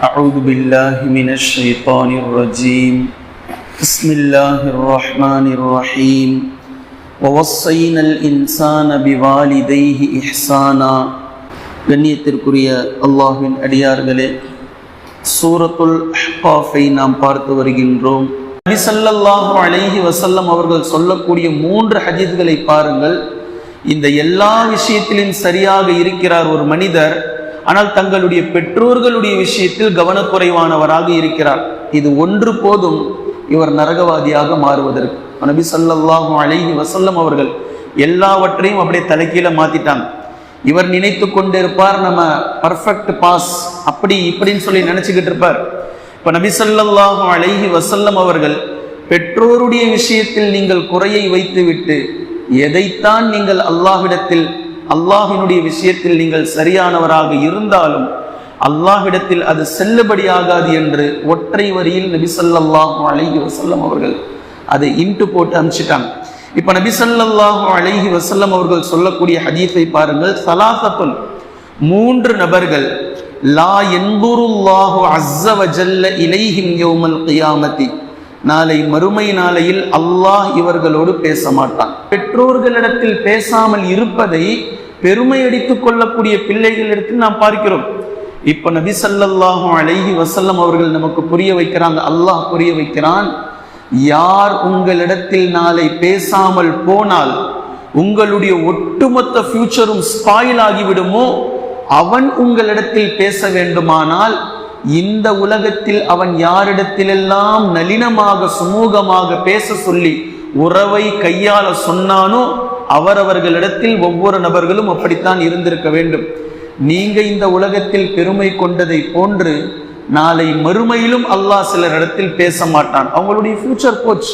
أعوذ بالله من الشيطان الرجيم بسم الله الرحمن الرحيم ووصينا الإنسان بوالديه إحسانا கண்ணியத்திற்குரிய அல்லாஹ்வின் அடியார்களே சூரத்துல் அஹ்காஃபை நாம் பார்த்து வருகின்றோம் நபி ஸல்லல்லாஹு அலைஹி வஸல்லம் அவர்கள் சொல்லக்கூடிய மூன்று ஹதீஸ்களை பாருங்கள் இந்த எல்லா விஷயத்திலும் சரியாக இருக்கிறார் ஒரு மனிதர் ஆனால் தங்களுடைய பெற்றோர்களுடைய விஷயத்தில் கவனக்குறைவானவராக இருக்கிறார். இது ஒன்று போதும் இவர் நரகவாதியாக மாறுவதற்கு. நபி ஸல்லல்லாஹு அழகி வசல்லம் அவர்கள் எல்லாவற்றையும் அப்படியே தலைக்கீழ மாத்திட்டாங்க. இவர் நினைத்து கொண்டிருப்பார் நம்ம பர்ஃபெக்ட் பாஸ் அப்படி இப்படின்னு சொல்லி நினைச்சுக்கிட்டு இருப்பார். இப்ப நபி அழகி வசல்லம் அவர்கள் பெற்றோருடைய விஷயத்தில் நீங்கள் குறையை வைத்துவிட்டு எதைத்தான் நீங்கள் அல்லாஹ்விடத்தில் அல்லாஹினுடைய விஷயத்தில் நீங்கள் சரியானவராக இருந்தாலும் அல்லாஹிடத்தில் அது செல்லுபடியாகாது என்று ஒற்றை வரியில் நபிசல்லாஹு அழகி வசல்லம் அவர்கள் அதை இன்ட்டு போட்டு அனுப்பிச்சிட்டாங்க. இப்ப நபிசல்லாஹு அழகி வசல்லம் அவர்கள் சொல்லக்கூடிய ஹதீஸை பாருங்கள். சலாசத்துல் மூன்று நபர்கள் லா என்புருல்லாஹு அஸ்ஸ வஜல்ல இலைஹிம் யோமல் கியாமத்தி. நாளை மறுமை நாளையில் அல்லாஹ் இவர்களோடு பேச மாட்டான் பெற்றோர்களிடத்தில் பேசாமல் இருப்பதை பெருமை அடித்துக் கொள்ளக்கூடிய பிள்ளைகளிடத்தில் நாம் பார்க்கிறோம். இப்ப நபி சல்லாஹும் அழகி வசல்லம் அவர்கள் நமக்கு புரிய வைக்கிறாங்க. அல்லாஹ் புரிய வைக்கிறான் யார் உங்களிடத்தில் நாளை பேசாமல் போனால் உங்களுடைய ஒட்டுமொத்த ஃபியூச்சரும் ஸ்பாயில் ஆகிவிடுமோ? அவன் உங்களிடத்தில் பேச வேண்டுமானால் இந்த உலகத்தில் அவன் யாரிடத்திலெல்லாம் நளினமாக சுமூகமாக பேச சொல்லி உறவை கையாள சொன்னானோ அவரவர்களிடத்தில் ஒவ்வொரு நபர்களும் அப்படித்தான் இருந்திருக்க வேண்டும். நீங்க இந்த உலகத்தில் பெருமை கொண்டதை போன்று நாளை மறுமையிலும் அல்லாஹ் சிலரிடத்தில் பேச மாட்டான். அவங்களுடைய ஃபியூச்சர் கோச்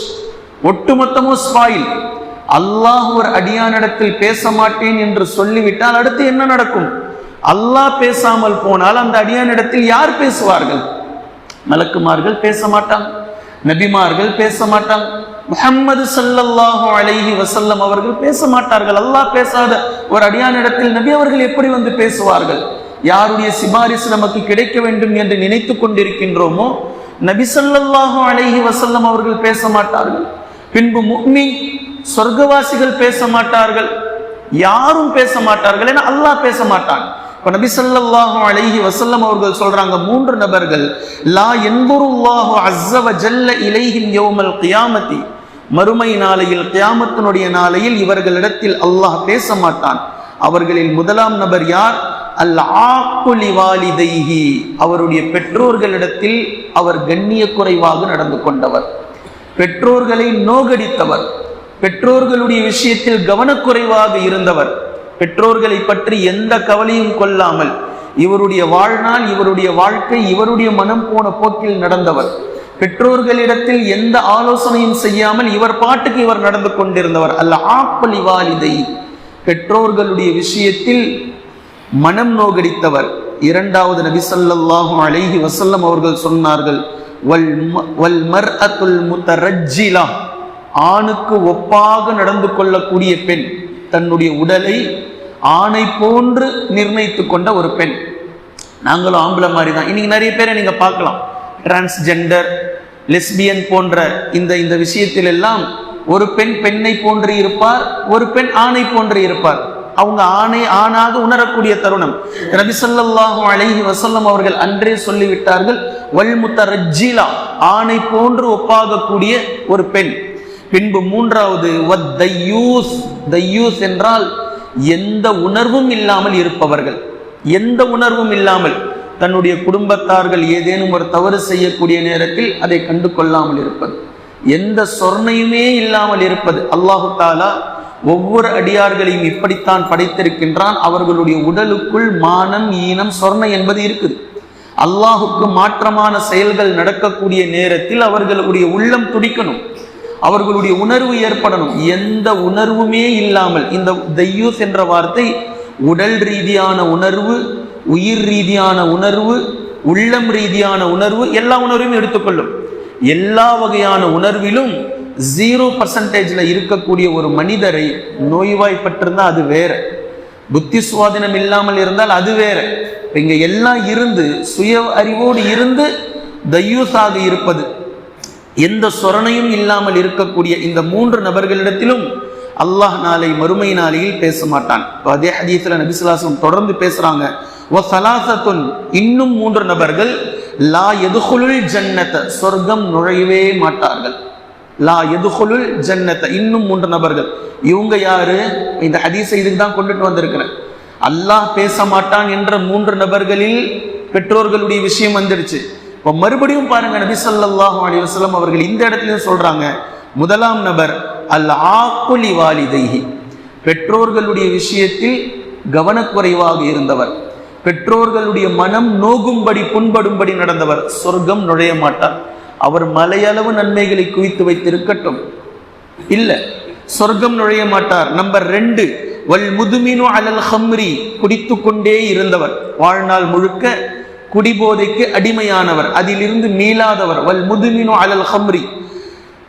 ஒட்டுமொத்தமும் ஸ்பாயில் அல்லாஹ் ஒரு அடியானிடத்தில் பேச மாட்டேன் என்று சொல்லிவிட்டால் அடுத்து என்ன நடக்கும்? அல்லாஹ் பேசாமல் போனால் அந்த அடியானிடத்தில் யார் பேசுவார்கள்? மலக்குமார்கள் பேச மாட்டாங்க நபிமார்கள் பேச மாட்டாங்க முஹம்மது ஸல்லல்லாஹு அலைஹி வசல்லம் அவர்கள் பேச மாட்டார்கள் அல்லாஹ் பேசாத ஒரு அடியானிடத்தில் நபி அவர்கள் எப்படி வந்து பேசுவார்கள்? யாருடைய சிபாரிசு நமக்கு கிடைக்க வேண்டும் என்று நினைத்து கொண்டிருக்கின்றோமோ நபி ஸல்லல்லாஹு அலைஹி வசல்லம் அவர்கள் பேச மாட்டார்கள் பின்பு முக்மி சொர்க்கவாசிகள் பேச மாட்டார்கள் யாரும் பேச மாட்டார்கள் என அல்லாஹ் பேச மாட்டான் இப்போ நபி ஸல்லல்லாஹு அலைஹி வசல்லம் அவர்கள் சொல்றாங்க மூன்று நபர்கள் லா என்புருல்லாஹு அஸ்ஸவ ஜல்ல இலைஹின் யோமல் கியாமத்தி. மறுமை நாளையில் கியாமத்தினுடைய நாளையில் இவர்களிடத்தில் அல்லாஹ் பேச மாட்டான் அவர்களில் முதலாம் நபர் யார்? அல் ஆக்குலி வாலிதைஹி அவருடைய பெற்றோர்களிடத்தில் அவர் கண்ணிய குறைவாக நடந்து கொண்டவர். பெற்றோர்களை நோகடித்தவர். பெற்றோர்களுடைய விஷயத்தில் கவனக்குறைவாக இருந்தவர். பெற்றோர்களை பற்றி எந்த கவலையும் கொள்ளாமல் இவருடைய வாழ்நாள் இவருடைய வாழ்க்கை இவருடைய மனம் போன போக்கில் நடந்தவர். பெற்றோர்களிடத்தில் எந்த ஆலோசனையும் செய்யாமல் இவர் பாட்டுக்கு இவர் நடந்து கொண்டிருந்தவர். அல்ல ஆப்பலி வாலிதை பெற்றோர்களுடைய விஷயத்தில் மனம் நோகடித்தவர். இரண்டாவது நபி ஸல்லல்லாஹு அலைஹி வசல்லம் அவர்கள் சொன்னார்கள் வல் ம- ஆணுக்கு ஒப்பாக நடந்து கொள்ளக்கூடிய பெண் தன்னுடைய உடலை ஆணை போன்று நிர்ணயித்து கொண்ட ஒரு பெண். நாங்களும் ஆம்பளை மாதிரி தான் இன்னைக்கு நிறைய பேரை நீங்கள் பார்க்கலாம். டிரான்ஸ்ஜெண்டர் லெஸ்பியன் போன்ற இந்த இந்த விஷயத்தில் எல்லாம் ஒரு பெண் பெண்ணை போன்று இருப்பார் ஒரு பெண் ஆணை போன்று இருப்பார். அவங்க ஆணை ஆணாக உணரக்கூடிய தருணம். நபி ஸல்லல்லாஹு வசல்லம் அவர்கள் அன்றே சொல்லிவிட்டார்கள் வல்முத்த முத்தரஜ்ஜிலா ஆணை போன்று ஒப்பாகக்கூடிய ஒரு பெண். பின்பு மூன்றாவது தையூஸ் தையூஸ் என்றால் எந்த உணர்வும் இல்லாமல் இருப்பவர்கள். எந்த உணர்வும் இல்லாமல். தன்னுடைய குடும்பத்தார்கள் ஏதேனும் ஒரு தவறு செய்யக்கூடிய நேரத்தில் அதை கண்டு கொள்ளாமல் இருப்பது. எந்த சொர்ணையுமே இல்லாமல் இருப்பது. அல்லாஹு தாலா ஒவ்வொரு அடியார்களையும் இப்படித்தான் படைத்திருக்கின்றான். அவர்களுடைய உடலுக்குள் மானம் ஈனம் சொர்ணை என்பது இருக்குது. அல்லாஹுக்கு மாற்றமான செயல்கள் நடக்கக்கூடிய நேரத்தில் அவர்களுடைய உள்ளம் துடிக்கணும். அவர்களுடைய உணர்வு ஏற்படணும். எந்த உணர்வுமே இல்லாமல் இந்த தையூஸ் என்ற வார்த்தை உடல் ரீதியான உணர்வு உயிர் ரீதியான உணர்வு உள்ளம் ரீதியான உணர்வு எல்லா உணர்வையும் எடுத்துக்கொள்ளும். எல்லா வகையான உணர்விலும் ஜீரோ பர்சன்டேஜில் இருக்கக்கூடிய ஒரு மனிதரை நோய்வாய்ப்பட்டிருந்தால் அது வேற. புத்தி சுவாதீனம் இல்லாமல் இருந்தால் அது வேற. இங்கே எல்லாம் இருந்து சுய அறிவோடு இருந்து தையூஸாக இருப்பது. எந்த சொரணையும் இல்லாமல் இருக்கக்கூடிய இந்த மூன்று நபர்களிடத்திலும் அல்லாஹ் நாளை மறுமை நாளையில் பேச மாட்டான். அதே ஹதீஸ்ல நபிசுலாசம் தொடர்ந்து பேசுறாங்க. "வ சலாசத்துன்", இன்னும் மூன்று நபர்கள் லா எதுகுலுல் ஜன்னத்தை சொர்க்கம் நுழையவே மாட்டார்கள். லா எதுகுலுல் ஜன்னத்தை இன்னும் மூன்று நபர்கள். இவங்க யாரு? இந்த ஹதீஸை இதுக்கு தான் கொண்டுட்டு வந்திருக்கிறேன். அல்லாஹ் பேச மாட்டான் என்ற மூன்று நபர்களில் பெற்றோர்களுடைய விஷயம் வந்துடுச்சு இப்போ மறுபடியும் பாருங்க நபி சொல்லாஹு அலி வசலம் அவர்கள் இந்த இடத்துலயும் சொல்றாங்க முதலாம் நபர் அல் ஆக்குலி வாலிதைஹி. பெற்றோர்களுடைய விஷயத்தில் கவனக்குறைவாக இருந்தவர். பெற்றோர்களுடைய மனம் நோகும்படி புண்படும்படி நடந்தவர். சொர்க்கம் நுழைய மாட்டார். அவர் மலையளவு நன்மைகளை குவித்து வைத்திருக்கட்டும். இல்ல சொர்க்கம் நுழைய மாட்டார். நம்பர் ரெண்டு வல் முதுமினு அலல் ஹம்ரி குடித்து கொண்டே இருந்தவர். வாழ்நாள் முழுக்க குடிபோதைக்கு அடிமையானவர் அதிலிருந்து மீளாதவர். வல் முதுமினு அலல் ஹம்ரி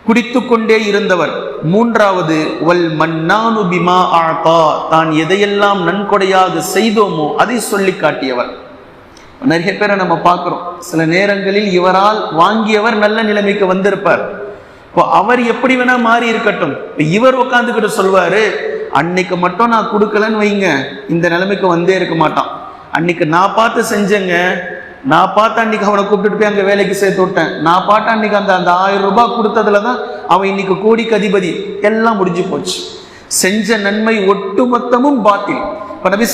குடித்து கொண்டே இருந்தவர். மூன்றாவது வல் மன்னானு பிமா ஆத்தா தான் எதையெல்லாம் நன்கொடையாக செய்தோமோ அதை சொல்லி காட்டியவர். நிறைய பேரை நம்ம பார்க்குறோம். சில நேரங்களில் இவரால் வாங்கியவர் நல்ல நிலைமைக்கு வந்திருப்பார். இப்போ அவர் எப்படி வேணா மாறி இருக்கட்டும். இவர் உட்காந்துக்கிட்டு சொல்வாரு அன்னைக்கு மட்டும் நான் கொடுக்கலன்னு வைங்க. இந்த நிலைமைக்கு வந்தே இருக்க மாட்டான். அன்னைக்கு நான் பார்த்து செஞ்சேங்க. நான் பார்த்தா அன்னைக்கு அவனை கூப்பிட்டுட்டு போய் அங்கே வேலைக்கு சேர்த்து விட்டேன். நான் பார்த்தா அன்னைக்கு அந்த அந்த ஆயிரம் ரூபாய் கொடுத்ததுல தான் அவன் இன்னைக்கு கோடிக்கு அதிபதி எல்லாம் முடிஞ்சு போச்சு. செஞ்ச நன்மை ஒட்டுமொத்தமும் பாத்தில் இப்ப நபி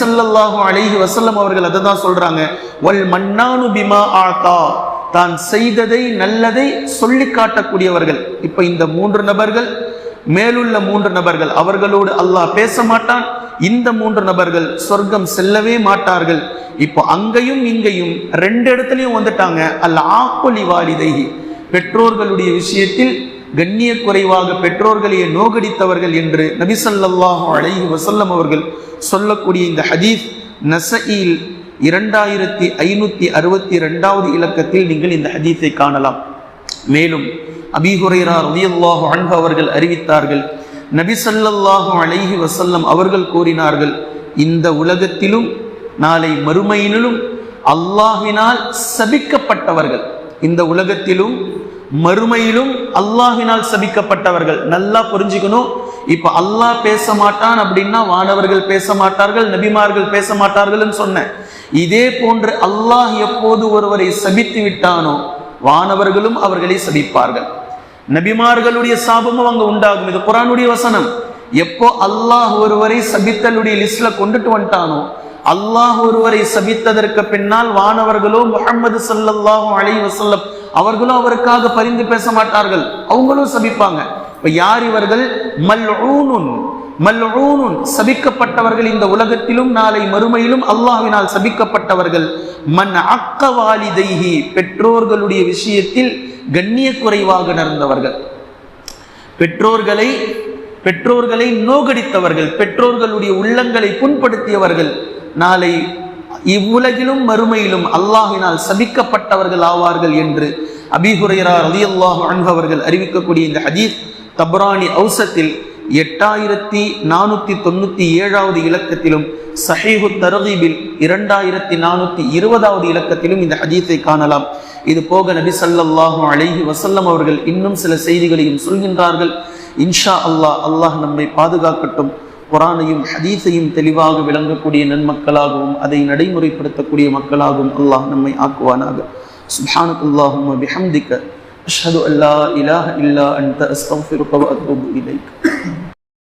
அழகி வசல்லம் அவர்கள் அதை தான் சொல்றாங்க. வல் மன்னானு பிமா ஆத்தா. தான் செய்ததை நல்லதை சொல்லி காட்டக்கூடியவர்கள். இப்ப இந்த மூன்று நபர்கள் மேலுள்ள மூன்று நபர்கள் அவர்களோடு அல்லாஹ் பேச மாட்டான். இந்த மூன்று நபர்கள் சொர்க்கம் செல்லவே மாட்டார்கள். இப்போ அங்கேயும் இங்கேயும் ரெண்டு இடத்துலையும் வந்துட்டாங்க. அல்ல ஆக்குலி வாலிதைஹி. பெற்றோர்களுடைய விஷயத்தில் கண்ணிய குறைவாக பெற்றோர்களையே நோகடித்தவர்கள் என்று நபிசல்லாஹு ஸல்லல்லாஹு அலைஹி அவர்கள் சொல்லக்கூடிய இந்த ஹதீஸ் நசையில் இரண்டாயிரத்தி ஐநூத்தி அறுபத்தி ரெண்டாவது இலக்கத்தில் நீங்கள் இந்த ஹதீஸை காணலாம். மேலும் அபீ ஹுரைரா அன்பு அவர்கள் அறிவித்தார்கள் நபிசல்லாஹும் அழகி அலைஹி அவர்கள் கூறினார்கள் இந்த உலகத்திலும் நாளை மறுமையிலும் அல்லாஹினால் சபிக்கப்பட்டவர்கள். இந்த உலகத்திலும் மறுமையிலும் அல்லாஹினால் சபிக்கப்பட்டவர்கள். நல்லா புரிஞ்சுக்கணும். இப்ப அல்லாஹ் பேச மாட்டான் அப்படின்னா வானவர்கள் பேச மாட்டார்கள் நபிமார்கள் பேச மாட்டார்கள்னு சொன்னேன். இதே போன்று அல்லாஹ் எப்போது ஒருவரை சபித்து விட்டானோ வானவர்களும் அவர்களை சபிப்பார்கள். நபிமார்களுடைய சாபமும் அங்க உண்டாகும். இது குரானுடைய வசனம். எப்போ அல்லாஹ் ஒருவரை சபித்தலுடைய லிஸ்ட்ல கொண்டுட்டு வந்துட்டானோ அல்லாஹ் ஒருவரை சபித்ததற்கு பின்னால் வானவர்களோ முகமது ஸல்லல்லாஹு அலி வசல்லம் அவர்களும் அவருக்காக பரிந்து பேச மாட்டார்கள். அவங்களும் சபிப்பாங்க. இப்ப யார் இவர்கள்? மல்ஊனுன். மல்ஊனுன் சபிக்கப்பட்டவர்கள் இந்த உலகத்திலும் நாளை மறுமையிலும் அல்லாஹ்வினால் சபிக்கப்பட்டவர்கள். மன் அக்க வாலிதைஹி பெற்றோர்களுடைய விஷயத்தில் கண்ணிய குறைவாக நடந்தவர்கள். பெற்றோர்களை பெற்றோர்களை நோகடித்தவர்கள் பெற்றோர்களுடைய உள்ளங்களை புண்படுத்தியவர்கள். நாளை இவ்வுலகிலும் மறுமையிலும் அல்லாஹினால் சபிக்கப்பட்டவர்கள் ஆவார்கள் என்று அபிஹுரைரா அலி அல்லாஹ் அவர்கள் அறிவிக்கக்கூடிய இந்த ஹதீஸ் தப்ரானி அவுசத்தில் எட்டாயிரத்தி நானூத்தி தொண்ணூத்தி ஏழாவது இலக்கத்திலும் சஹீஹு தரதீபில் இரண்டாயிரத்தி நானூத்தி இருபதாவது இலக்கத்திலும் இந்த ஹதீஸை காணலாம். இது போக நபி ஸல்லல்லாஹு அலைஹி வசல்லம் அவர்கள் இன்னும் சில செய்திகளையும் சொல்கின்றார்கள். இன்ஷா அல்லாஹ் அல்லாஹ் நம்மை பாதுகாக்கட்டும். குரானையும் ஹதீஸையும் தெளிவாக விளங்கக்கூடிய நன்மக்களாகவும் அதை நடைமுறைப்படுத்தக்கூடிய மக்களாகவும் அல்லாஹ் நம்மை ஆக்குவானாக. சுப்ஹானக் அல்லாஹும்ம பிஹம்திக அஷ்ஹது அல்லா இலாஹ இல்லா அன்த. அஸ்தக்ஃபிருக இலைக்.